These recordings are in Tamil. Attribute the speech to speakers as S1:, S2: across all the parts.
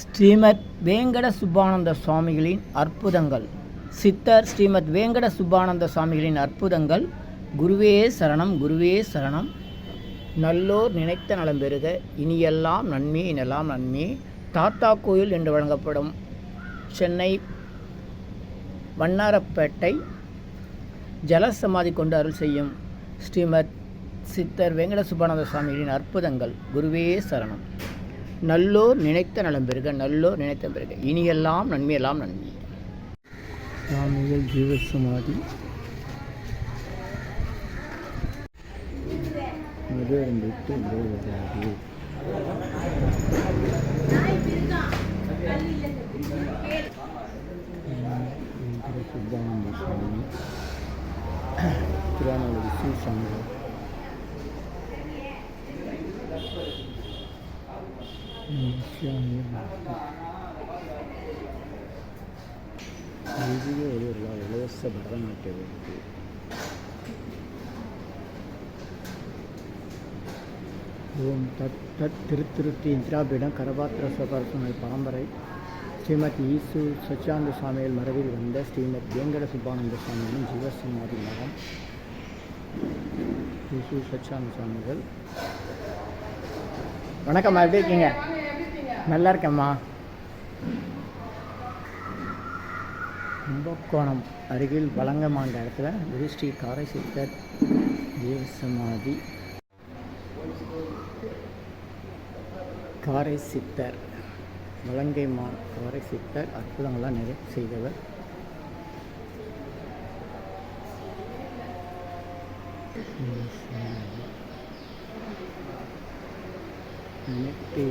S1: ஸ்ரீமத் வேங்கட சுப்பானந்த சுவாமிகளின் அற்புதங்கள். சித்தர் ஸ்ரீமத் வேங்கட சுப்பானந்த சுவாமிகளின் அற்புதங்கள். குருவே சரணம் குருவே சரணம். நல்லோர் நினைத்த நலம் பெறுக. இனியெல்லாம் நன்மை இனெல்லாம் நன்மை. தாத்தா கோயில் என்று வழங்கப்படும் சென்னை வண்ணாரப்பேட்டை ஜலசமாதி கொண்டு அருள் செய்யும் ஸ்ரீமத் சித்தர் வெங்கட சுப்பானந்த சுவாமிகளின் அற்புதங்கள். குருவே சரணம். நல்லோர் நினைத்த நலம் பெறுக நல்லோர் நினைத்த பெறுக இனியெல்லாம் நன்மையெல்லாம் நன்மை சுவாமிகள் ஜீவசமாதி மது அரும்பிட்டு வராது சுவாமி திருவானூர் விஷ்ணு சங்கம் இந்திய ஒரு இலவச பரதநாட்டியம் ஓம் தத் தத் திருத்திருத்தி இந்திராபீடம் கரபாத்திர சுவாமி பரம்பரை ஸ்ரீமத் ஈசு சச்சியானந்த சுவாமியில் மரபில் வந்த ஸ்ரீமத் வேங்கட சுப்பானந்த சுவாமியின் ஜீவசமாதி மகம் ஈசு சச்சியானந்த சுவாமிகள் வணக்கம்மா எப்படி இருக்கீங்க நல்லா இருக்கேம்மா கும்பகோணம் அருகில் வழங்கமாண்ட இடத்துல குரு ஸ்ரீ காரை சித்தர் ஜீவசமாதி காரை சித்தர் வலங்கைமான் காரை சித்தர் அற்புதங்கள்லாம் நிறைய செய்தவர். எட்டு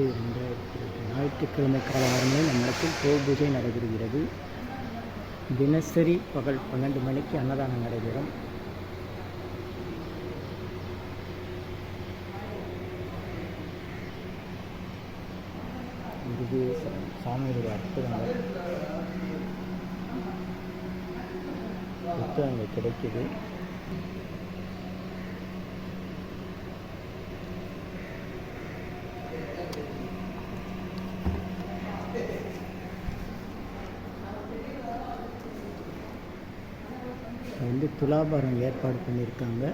S1: எட்டு ரெண்டாயிரத்தி இருபது ஞாயிற்றுக்கிழமை காலவாரமே நம்மிடத்தில் கோ பூஜை நடைபெறுகிறது. தினசரி பகல் பன்னெண்டு மணிக்கு அன்னதானம் நடைபெறும். இது சாமியுடைய அற்புதங்கள் புத்தகங்கள் கிடைக்குது. வந்து துலாபாரம் ஏற்பாடு பண்ணியிருக்காங்க.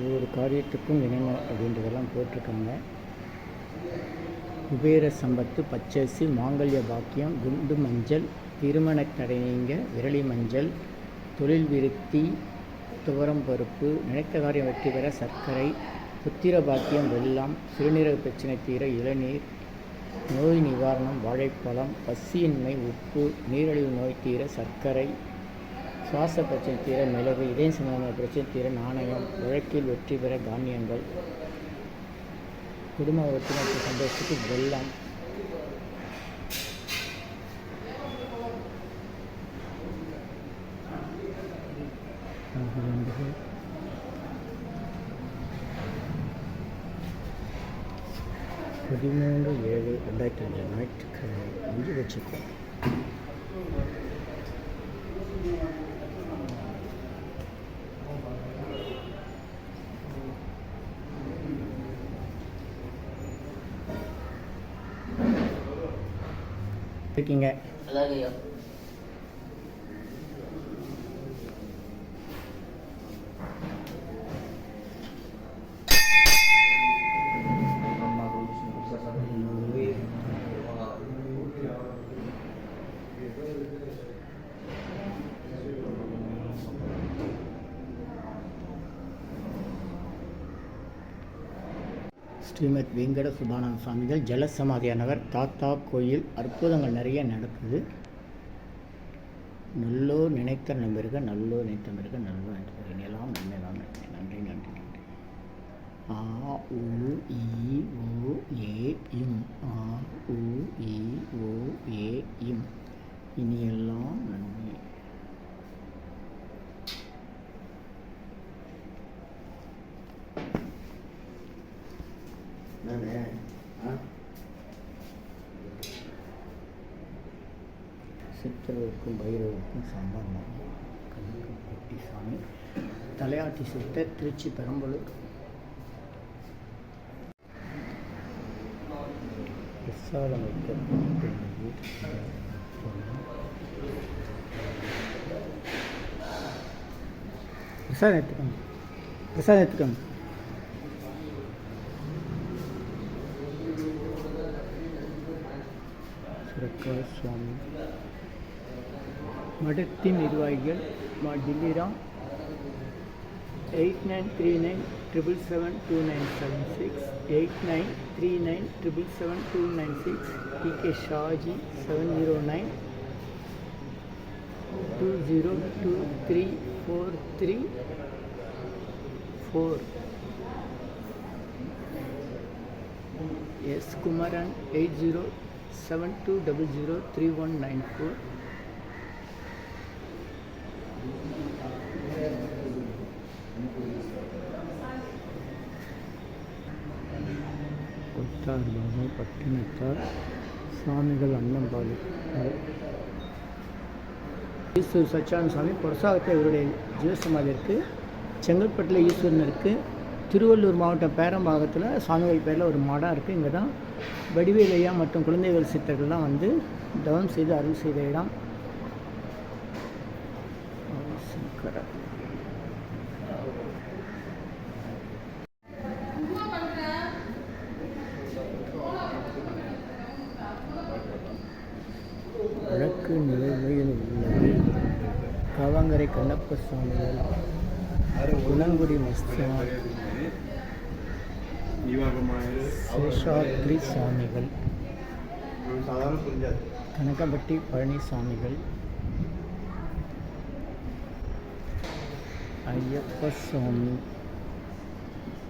S1: ஒவ்வொரு காரியத்துக்கும் என்னென்ன அப்படின்றதெல்லாம் போட்டிருக்காங்க. குபேர சம்பத்து பச்சரிசி மாங்கல்ய பாக்கியம் குண்டு மஞ்சள் திருமண தடைநீங்க விரலி மஞ்சள் தொழில் விருத்தி துவரம் பருப்பு நினைத்த காரியம் வெற்றி பெற சர்க்கரை புத்திர பாக்கியம் வெள்ளம் சிறுநீரக பிரச்சனை தீர இளநீர் நோய் நிவாரணம் வாழைப்பழம் பசியின்மை உப்பு நீரிழிவு நோய் தீர சர்க்கரை சுவாச பிரச்சனை தீர மிளகு இதயம் சம்பந்தமான பிரச்சனை தீர நாணயம் வழக்கில் வெற்றி பெற தானியங்கள் குடும்ப ஒற்றுமைக்கு சந்தோஷத்துக்கு வெள்ளம். பதிமூன்று ஏழு ரெண்டாயிரத்தி அஞ்சு ஞாயிற்றுக்கிழமை அஞ்சு வச்சுக்கோம் இருக்கீங்க ஸ்ரீமத் வெங்கட சுபானந்த சுவாமிகள் ஜலசமாதியானவர் தாத்தா கோயில் அற்புதங்கள் நிறைய நடக்குது. நல்லோர் நினைத்த நம்பருக நல்லோ நினைத்த நம்பருக நல்லோ நினைத்த இனியெல்லாம் நன்மையெல்லாம் நன்றி நன்றி நன்றி நன்றி. ஆ உ இ ஓ ஏ இம். ஆ உ இ ஓ ஏ இம். இனியெல்லாம் நன்மை கண்ணுக்குட்டி சுவாமி தலையாட்டி சித்தர் திருச்சி பெரம்பலூர். பிரசாதம் எடுத்துக்கோங்க. பிரசாதம் எடுத்துக்கோங்க. சுரக்கா சுவாமி. மடத்தின் நிர்வாகிகள் மா Dilliram eight nine three nine triple seven two nine seven six eight nine three nine triple seven two nine six T K Shaji seven zero nine two zero two three four three four S Kumaran eight zero seven two double zero three one nine four Kothar Baba Pattinathar சுவாமிகள் அன்னம்பாலி ஈஸ்வர் சச்சானந்த சுவாமி புரசாகத்தில் இவருடைய ஜீவசமாதி இருக்குது செங்கல்பட்டில் ஈஸ்வரன் இருக்குது திருவள்ளூர் மாவட்டம் பேரம்பாகத்தில் சுவாமிகள் பேரில் ஒரு மடம் இருக்குது இங்கே தான் வடிவேலையா மற்றும் குழந்தைகள் சித்தர்கள்லாம் வந்து தவம் செய்து அருள் செய்த இடம். சங்கரா. கோவை கண்ணப்ப சுவாமிகள் குணங்குடி மஸ்தான். சேஷாத்ரி சுவாமிகள் கனகம்பட்டி பழனிசாமிகள் ஐயப்ப சுவாமி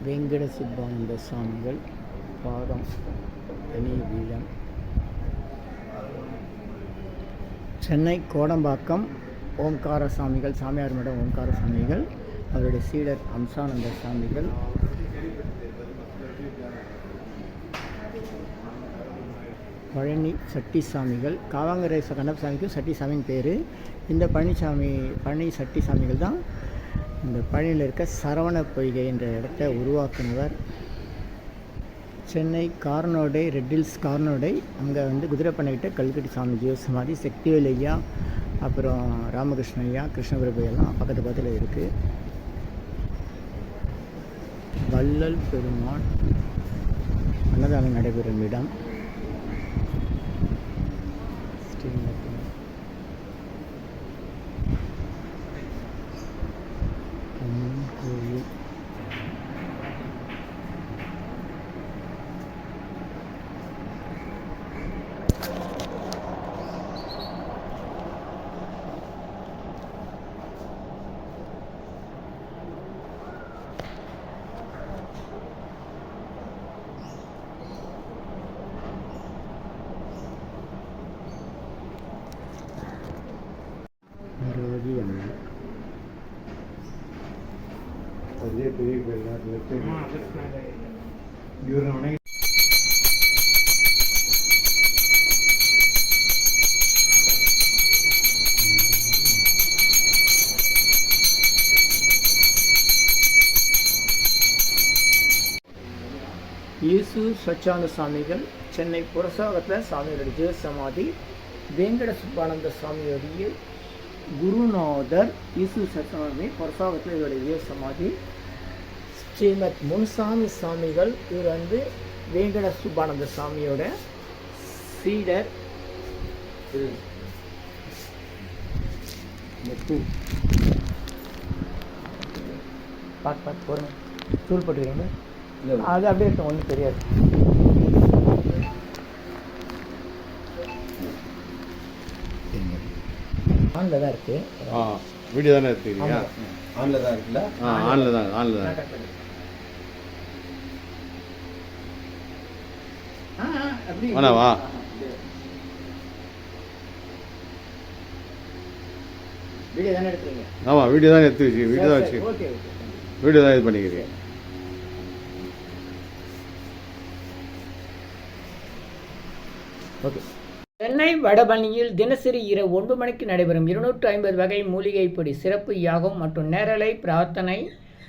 S1: வெங்கட சுப்பானந்த சுவாமிகள் பாதம் தனி சென்னை கோடம்பாக்கம். ஓம்கார சாமிகள் சாமியார் மடம் ஓம்கார சாமிகள் அவருடைய சீடர் அம்சானந்த சாமிகள். பழனி சட்டிசாமிகள் காவாங்கரை ச- கண்ணப்பசாமிக்கும் சட்டிசாமின்னு பேர். இந்த பழனிசாமி பழனி சட்டி சாமிகள் தான் இந்த பழனியில் இருக்க சரவண பொய்கை என்ற இடத்தை உருவாக்குனவர். சென்னை கார்னோடை ரெட்டில்ஸ் கார்னோடை அங்கே வந்து குதிரைப்பண்ணைக்கிட்ட கல்கட்டி சாமி ஜீவசமாதி சக்திவேல் ஐயா அப்புறம் ராமகிருஷ்ண ஐயா கிருஷ்ணபிரபு எல்லாம் பக்கத்து பக்கத்தில் இருக்குது வள்ளல் பெருமாள். அன்னதானம் நடைபெறும் இடம். இயேசு சச்சான சாமிகள் சென்னை புரசாகத்தில் சாமியோடைய ஜெய சமாதி வேங்கட சுப்பானந்த சாமியோடைய குருநாதர் இயேசு சச்சானந்தே புரசாகத்தில் இதோடைய ஜெய சமாதி ஸ்ரீமத் முன்சாமி சாமிகள் இவர் வந்து வேங்கட சுப்பானந்த சாமியோட சீடர். பார்த்து பார்த்து போகிறேன் தூள் போட்டுக்கிறீங்க அது அப்படியே இருக்கும் ஒன்றும் தெரியாது. ஆனில் தான் இருக்குது
S2: ஆ வீடியோ தானே எடுத்துக்கிறீங்க?
S3: ஆன்ல. தான் இருக்குல்ல?
S2: ஆன்ல. தான் ஆன்ல தான் வேணா வா.
S1: வீடியோ தானே எடுக்கிறீங்க?
S2: ஆமாம் வீடியோ தான் எடுத்து வச்சு வீடியோ தான் வச்சு வீடியோ தான் இது பண்ணிக்கிறீங்க.
S1: ஓகே. சென்னை வடபழனியில் தினசரி இரவு ஒன்பது மணிக்கு நடைபெறும் இருநூற்று ஐம்பது வகை மூலிகை பொடி சிறப்பு யாகம் மற்றும் நேரலை பிரார்த்தனை